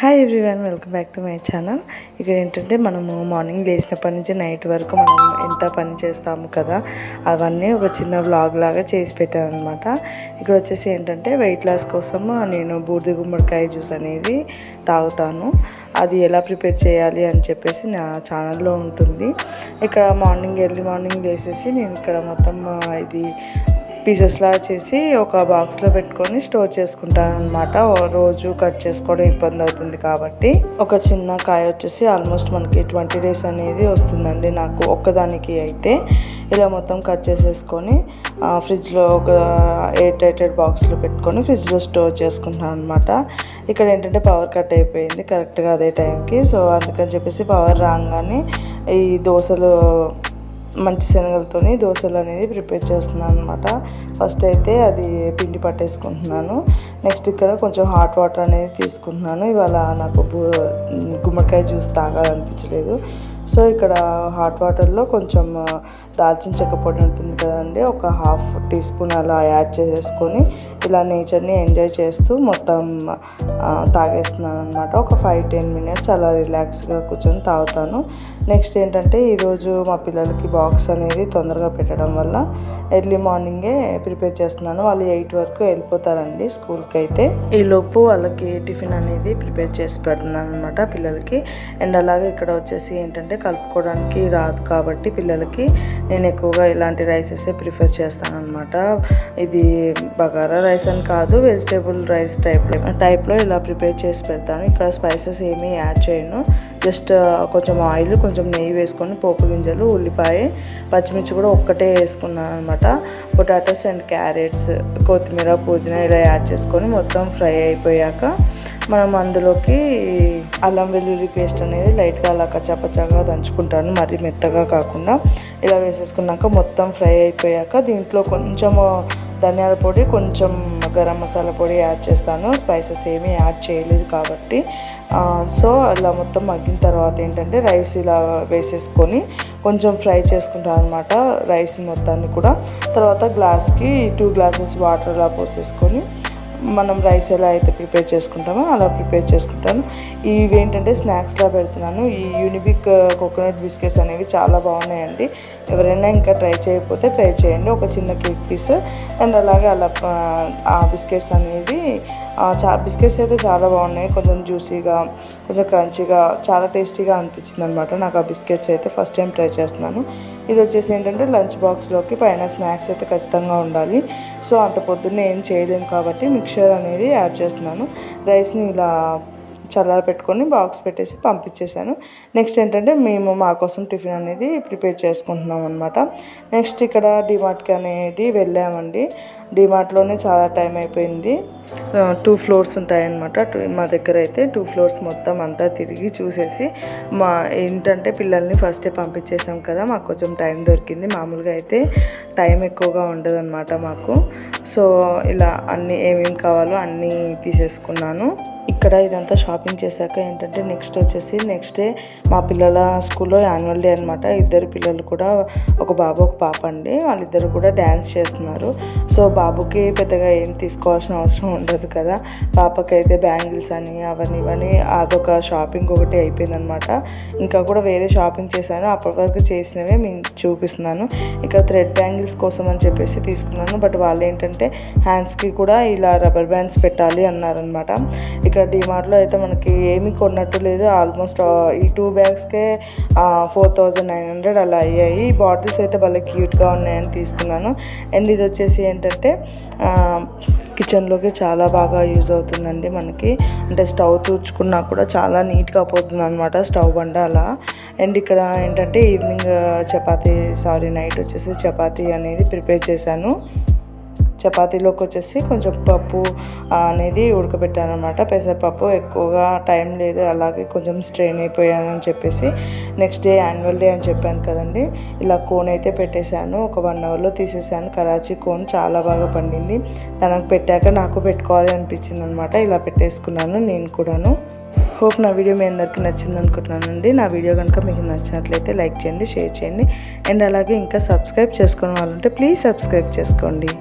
Hi everyone welcome back to my channel ఇక్కడ ఏంటంటే మనము మార్నింగ్ లేచినప్పటి నుంచి నైట్ వరకు మనం ఎంత పని చేస్తాము కదా అవన్నీ ఒక చిన్న వ్లాగ్ లాగా చేసి పెట్టాను అనమాట ఇక్కడ వచ్చేసి ఏంటంటే వెయిట్ లాస్ కోసం నేను బూడిద గుమ్మడికాయ జ్యూస్ అనేది తాగుతాను. అది ఎలా ప్రిపేర్ చేయాలి అని చెప్పేసి నా ఛానల్లో ఉంటుంది. ఇక్కడ మార్నింగ్ ఎర్లీ మార్నింగ్ లేసేసి నేను ఇక్కడ మొత్తం ఇది పీసెస్లా చేసి ఒక బాక్స్లో పెట్టుకొని స్టోర్ చేసుకుంటాను అనమాట రోజు కట్ చేసుకోవడం ఇబ్బంది అవుతుంది కాబట్టి. ఒక చిన్న కాయ వచ్చేసి ఆల్మోస్ట్ మనకి ట్వంటీ డేస్ అనేది వస్తుందండి నాకు ఒక్కదానికి అయితే. ఇలా మొత్తం కట్ చేసేసుకొని ఫ్రిడ్జ్లో ఒక ఎయిట్ ఎయిటెడ్ బాక్స్లో పెట్టుకొని ఫ్రిడ్జ్లో స్టోర్ చేసుకుంటాను అనమాట ఇక్కడ ఏంటంటే పవర్ కట్ అయిపోయింది కరెక్ట్గా అదే టైంకి. సో అందుకని చెప్పేసి పవర్ రాగానే ఈ దోశలు మంచి శనగలతోని దోశలు అనేది ప్రిపేర్ చేస్తున్నాను అనమాట ఫస్ట్ అయితే అది పిండి పట్టేసుకుంటున్నాను. నెక్స్ట్ ఇక్కడ కొంచెం హాట్ వాటర్ అనేది తీసుకుంటున్నాను. ఇవాళ నాకు గుమ్మడికాయ జ్యూస్ తాగాలనిపించలేదు. సో ఇక్కడ హాట్ వాటర్లో కొంచెం దాల్చిన చెక్క పొడి ఉంటుంది కదండి. ఒక హాఫ్ టీ స్పూన్ అలా యాడ్ చేసేసుకొని ఇలా నేచర్ని ఎంజాయ్ చేస్తూ మొత్తం తాగేస్తున్నాను అనమాట ఒక ఫైవ్ టెన్ మినిట్స్ అలా రిలాక్స్గా కూర్చొని తాగుతాను. నెక్స్ట్ ఏంటంటే ఈరోజు మా పిల్లలకి బాక్స్ అనేది తొందరగా పెట్టడం వల్ల ఎర్లీ మార్నింగే ప్రిపేర్ చేస్తున్నాను. వాళ్ళు ఎయిట్ వరకు వెళ్ళిపోతారండి స్కూల్కి అయితే ఈలోపు వాళ్ళకి టిఫిన్ అనేది ప్రిపేర్ చేసి పెడుతున్నాను అనమాట పిల్లలకి. అండ్ అలాగే ఇక్కడ వచ్చేసి ఏంటంటే కలుపుకోవడానికి రాదు కాబట్టి పిల్లలకి నేను ఎక్కువగా ఇలాంటి రైసెసే ప్రిఫర్ చేస్తాను అనమాట ఇది బగారా రైస్ అని కాదు వెజిటేబుల్ రైస్ టైప్ టైప్లో ఇలా ప్రిపేర్ చేసి పెడతాను. ఇక్కడ స్పైసెస్ ఏమీ యాడ్ చేయను. జస్ట్ కొంచెం ఆయిల్ కొంచెం నెయ్యి వేసుకొని పోపు గింజలు ఉల్లిపాయ పచ్చిమిర్చి కూడా ఒక్కటే వేసుకున్నాను అనమాట పొటాటోస్ అండ్ క్యారెట్స్ కొత్తిమీర పుదీనా ఇలా యాడ్ చేసుకొని మొత్తం ఫ్రై అయిపోయాక మనం అందులోకి అల్లం వెల్లుల్లి పేస్ట్ అనేది లైట్గా అలా కచ్చాపచ్చాగా దంచుకుంటాను మరీ మెత్తగా కాకుండా. ఇలా వేసేసుకున్నాక మొత్తం ఫ్రై అయిపోయాక దీంట్లో కొంచెం ధనియాల పొడి కొంచెం గరం మసాలా పొడి యాడ్ చేస్తాను. స్పైసెస్ ఏమీ యాడ్ చేయలేదు కాబట్టి. సో అలా మొత్తం మగ్గిన తర్వాత ఏంటంటే రైస్ ఇలా వేసేసుకొని కొంచెం ఫ్రై చేసుకుంటాను అనమాట రైస్ మొత్తాన్ని కూడా. తర్వాత గ్లాస్కి టూ గ్లాసెస్ వాటర్ అలా పోసేసుకొని మనం రైస్ ఎలా అయితే ప్రిపేర్ చేసుకుంటామో అలా ప్రిపేర్ చేసుకుంటాను. ఇవి ఏంటంటే స్నాక్స్లా పెడుతున్నాను. ఈ యూనిబిక్ కోకోనట్ బిస్కెట్స్ అనేవి చాలా బాగున్నాయండి. ఎవరైనా ఇంకా ట్రై చేయకపోతే ట్రై చేయండి. ఒక చిన్న కేక్ పీస్ అండ్ అలాగే అలా ఆ బిస్కెట్స్ అనేది చా బిస్కెట్స్ అయితే చాలా బాగున్నాయి. కొంచెం జ్యూసీగా కొంచెం క్రంచీగా చాలా టేస్టీగా అనిపించింది అనమాట నాకు ఆ బిస్కెట్స్ అయితే ఫస్ట్ టైం ట్రై చేస్తున్నాను. ఇది వచ్చేసి ఏంటంటే లంచ్ బాక్స్లోకి పైన స్నాక్స్ అయితే ఖచ్చితంగా ఉండాలి. సో అంత పొద్దున్నే ఏం చేయలేము కాబట్టి మిక్చర్ అనేది యాడ్ చేస్తున్నాను. రైస్ని ఇలా చల్లార పెట్టుకొని బాక్స్ పెట్టేసి పంపించేశాను. నెక్స్ట్ ఏంటంటే మేము మా కోసం టిఫిన్ అనేది ప్రిపేర్ చేసుకుంటున్నాం అనమాట నెక్స్ట్ ఇక్కడ డిమార్ట్కి అనేది వెళ్ళామండి. డిమార్ట్లోనే చాలా టైం అయిపోయింది. టూ ఫ్లోర్స్ ఉంటాయన్నమాట. మా దగ్గర అయితే టూ ఫ్లోర్స్ మొత్తం అంతా తిరిగి చూసేసి మా ఏంటంటే పిల్లల్ని ఫస్టే పంపించేసాం కదా మాకు కొంచెం టైం దొరికింది. మామూలుగా అయితే టైం ఎక్కువగా ఉండదు మాకు. సో ఇలా అన్నీ ఏమేమి కావాలో అన్నీ తీసేసుకున్నాను. ఇక్కడ ఇదంతా షాపింగ్ చేశాక ఏంటంటే నెక్స్ట్ వచ్చేసి నెక్స్ట్ డే మా పిల్లల స్కూల్లో యాన్యువల్ డే అనమాట ఇద్దరు పిల్లలు కూడా ఒక బాబు ఒక పాప అండి. వాళ్ళిద్దరు కూడా డ్యాన్స్ చేస్తున్నారు. సో బాబుకి పెద్దగా ఏం తీసుకోవాల్సిన అవసరం ఉండదు కదా. పాపకైతే బ్యాంగిల్స్ అని అవన్నీ ఇవన్నీ అదొక షాపింగ్ ఒకటి అయిపోయిందనమాట ఇంకా కూడా వేరే షాపింగ్ చేశాను. అప్పటి వరకు చేసినవే మేము చూపిస్తున్నాను. ఇక్కడ థ్రెడ్ బ్యాంగిల్స్ కోసం అని చెప్పేసి తీసుకున్నాను. బట్ వాళ్ళు ఏంటంటే హ్యాండ్స్కి కూడా ఇలా రబ్బర్ బ్యాండ్స్ పెట్టాలి అన్నారనమాట ఇక్కడ డిమార్ట్లో అయితే మనకి ఏమి కొన్నట్టు లేదు. ఆల్మోస్ట్ ఈ టూ బ్యాగ్స్కే ఫోర్ థౌజండ్ నైన్ హండ్రెడ్ అలా అయ్యాయి. ఈ బాటిల్స్ అయితే భలే క్యూట్గా ఉన్నాయని తీసుకున్నాను. అండ్ ఇది వచ్చేసి ఏంటంటే కిచెన్లోకి చాలా బాగా యూజ్ అవుతుందండి మనకి. అంటే స్టవ్ తూర్చుకున్నా కూడా చాలా నీట్గా పోతుంది అనమాట స్టవ్ బండ అలా. అండ్ ఇక్కడ ఏంటంటే ఈవినింగ్ చపాతీ సారీ నైట్ వచ్చేసి చపాతీ అనేది ప్రిపేర్ చేశాను. చపాతీలోకి వచ్చేసి కొంచెం పప్పు అనేది ఉడకబెట్టాను అనమాట పెసరపప్పు ఎక్కువగా టైం లేదు అలాగే కొంచెం స్ట్రెయిన్ అయిపోయాను అని చెప్పేసి నెక్స్ట్ డే యాన్యువల్ డే అని చెప్పాను కదండి. ఇలా కోన్ అయితే పెట్టేశాను ఒక వన్ అవర్లో తీసేసాను కరాచీ కోన్ చాలా బాగా పండింది. తనకు పెట్టాక నాకు పెట్టుకోవాలి అనిపించింది అనమాట ఇలా పెట్టేసుకున్నాను నేను కూడాను. హోప్ నా వీడియో మీ అందరికీ నచ్చింది అనుకుంటున్నానండి. నా వీడియో కనుక మీకు నచ్చినట్లయితే లైక్ చేయండి షేర్ చేయండి. అండ్ అలాగే ఇంకా సబ్స్క్రైబ్ చేసుకునే వాళ్ళుంటే ప్లీజ్ సబ్స్క్రైబ్ చేసుకోండి.